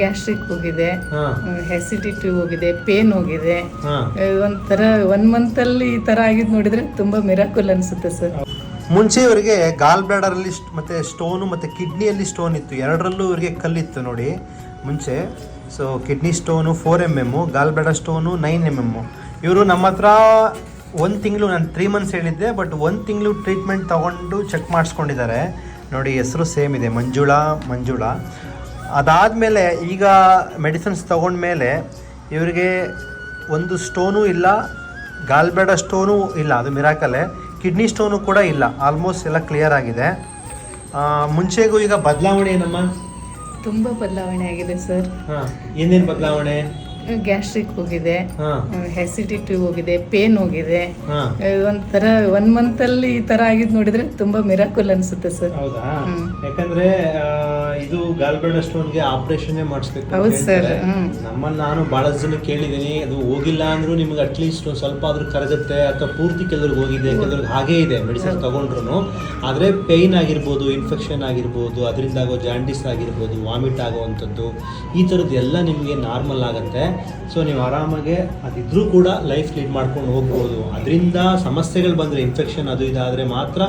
Gastric ಹೋಗಿದೆ ಹೆಸಿಡಿಟಿ ಹೋಗಿದೆ pain ಹೋಗಿದೆ. ಒಂಥರ ಒನ್ ಅಲ್ಲಿ ಈ ತರ ಆಗಿದ್ ನೋಡಿದ್ರೆ ತುಂಬಾ ಮಿರಾಕುಲ್ ಅನ್ಸುತ್ತೆ ಸರ್. ಮುಂಚೆ ಇವರಿಗೆ ಗಾಲ್ ಬ್ಲಾಡರ್ ಅಲ್ಲಿ ಮತ್ತೆ ಸ್ಟೋನು ಮತ್ತೆ ಕಿಡ್ನಿಯಲ್ಲಿ ಸ್ಟೋನ್ ಇತ್ತು. ಎರಡರಲ್ಲೂ ಇವರಿಗೆ ಕಲ್ಲಿತ್ತು ನೋಡಿ. ಮುಂಚೆ so kidney stone four M M gall bladder stone nine M M ಇವರು ನಮ್ಮ ಹತ್ರ ಒಂದು ತಿಂಗಳು ನಾನು ತ್ರೀ ಮಂತ್ಸ್ ಹೇಳಿದ್ದೆ ಬಟ್ ಒಂದು ತಿಂಗಳು ಟ್ರೀಟ್ಮೆಂಟ್ ತಗೊಂಡು ಚೆಕ್ ಮಾಡಿಸ್ಕೊಂಡಿದ್ದಾರೆ. ನೋಡಿ ಹೆಸರು ಸೇಮ್ ಇದೆ. ಮಂಜುಳಾ ಮಂಜುಳಾ. ಅದಾದಮೇಲೆ ಈಗ ಮೆಡಿಸಿನ್ಸ್ ತಗೊಂಡ್ಮೇಲೆ ಇವರಿಗೆ ಒಂದು ಸ್ಟೋನು ಇಲ್ಲ ಗಾಲ್ಬೇಡ ಸ್ಟೋನು ಇಲ್ಲ ಅದು ಮಿರಾಕಲೆ ಕಿಡ್ನಿ ಸ್ಟೋನು ಕೂಡ ಇಲ್ಲ ಆಲ್ಮೋಸ್ಟ್ ಎಲ್ಲ ಕ್ಲಿಯರ್ ಆಗಿದೆ. ಮುಂಚೆಗೂ ಈಗ ಬದಲಾವಣೆ ಏನಮ್ಮ? ತುಂಬ ಬದಲಾವಣೆ ಆಗಿದೆ ಸರ್. ಹಾಂ ಏನೇನು ಬದಲಾವಣೆ? ಗ್ಯಾಸ್ಟ್ರಿಕ್ ಹೋಗಿದೆ ಹೆಸಿಡಿಟಿ ಹೋಗಿದೆ ಪೇನ್ ಹೋಗಿದೆ. ಒಂಥರ ಒನ್ ಅಲ್ಲಿ ಈ ತರ ಆಗಿದ್ ನೋಡಿದ್ರೆ ತುಂಬಾ ಮಿರಾಕುಲ್ ಅನ್ಸುತ್ತೆ ಸರ್. ಹೌದಾ. ಯಾಕಂದ್ರೆ ಇದು ಇದು ಗಾಲ್ಬೇಡ ಸ್ಟೋನ್ಗೆ ಆಪರೇಷನ್ ಮಾಡಿಸ್ಬೇಕು ಹೌದು ಸರ್ ನಮ್ಮನ್ನ ನಾನು ಬಹಳಷ್ಟು ಜನ ಕೇಳಿದೀನಿ ಅದು ಹೋಗಿಲ್ಲ ಅಂದ್ರೂ ನಿಮ್ಗೆ ಅಟ್ಲೀಸ್ಟ್ ಸ್ವಲ್ಪ ಆದ್ರೂ ಕರಗುತ್ತೆ ಅಥವಾ ಪೂರ್ತಿ ಕೆಲವ್ರಿಗೆ ಹೋಗಿದೆ ಕೆಲವ್ರಿಗೆ ಹಾಗೇ ಇದೆ ಮೆಡಿಸಿನ್ ತಗೊಂಡ್ರು ಆದ್ರೆ ಪೇಯ್ನ್ ಆಗಿರ್ಬೋದು ಇನ್ಫೆಕ್ಷನ್ ಆಗಿರ್ಬೋದು ಅದರಿಂದ ಆಗೋ ಜಾಂಡಿಸ್ ಆಗಿರ್ಬೋದು ವಾಮಿಟ್ ಆಗುವಂಥದ್ದು ಈ ಥರದ್ದು ಎಲ್ಲ ನಿಮಗೆ ನಾರ್ಮಲ್ ಆಗುತ್ತೆ. ಸೊ ನೀವು ಆರಾಮಾಗಿ ಅದಿದ್ರೂ ಕೂಡ ಲೈಫ್ ಲೀಡ್ ಮಾಡ್ಕೊಂಡು ಹೋಗ್ಬೋದು. ಅದರಿಂದ ಸಮಸ್ಯೆಗಳು ಬಂದರೆ ಇನ್ಫೆಕ್ಷನ್ ಅದು ಇದಾದರೆ ಮಾತ್ರ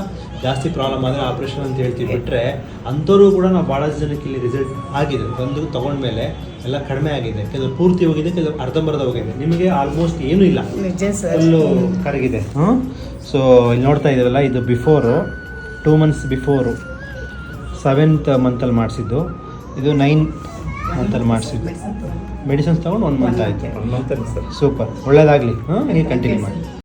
ಜಾಸ್ತಿ ಪ್ರಾಬ್ಲಮ್ ಆದರೆ ಆಪ್ರೇಷನ್ ಅಂತ ಹೇಳ್ತೀವಿ. ಬಿಟ್ಟರೆ ಅಂಥವ್ರು ಕೂಡ ನಾವು ಭಾಳಷ್ಟು ಜನಕ್ಕೆ ಇಲ್ಲಿ ರಿಸಲ್ಟ್ ಆಗಿದೆ. ಬಂದು ತಗೊಂಡ್ಮೇಲೆ ಎಲ್ಲ ಕಡಿಮೆ ಆಗಿದೆ. ಕೆಲವು ಪೂರ್ತಿ ಹೋಗಿದೆ ಕೆಲವು ಅರ್ಧಂಬರ್ಧ ಹೋಗಿದೆ. ನಿಮಗೆ ಆಲ್ಮೋಸ್ಟ್ ಏನೂ ಇಲ್ಲ. ನಿಜ ಸರ್ ಫುಲ್ಲು ಕರಗಿದೆ. ಹ್ಞೂ ಸೊ ಇಲ್ಲಿ ನೋಡ್ತಾ ಇದ್ದೀವಲ್ಲ ಇದು before two months before seventh ಮಂತಲ್ಲಿ ಮಾಡಿಸಿದ್ದು. ಇದು ನೈನ್ ಮಂತಲ್ಲಿ ಮಾಡಿಸಿದ್ದು. ಮೆಡಿಸಿನ್ಸ್ ತೊಗೊಂಡು ಒಂದು ಮಂತ್ ಆಯಿತು. ಸೂಪರ್ ಒಳ್ಳೇದಾಗಲಿ. ಹಾಂ ನೀವು ಕಂಟಿನ್ಯೂ ಮಾಡಿ.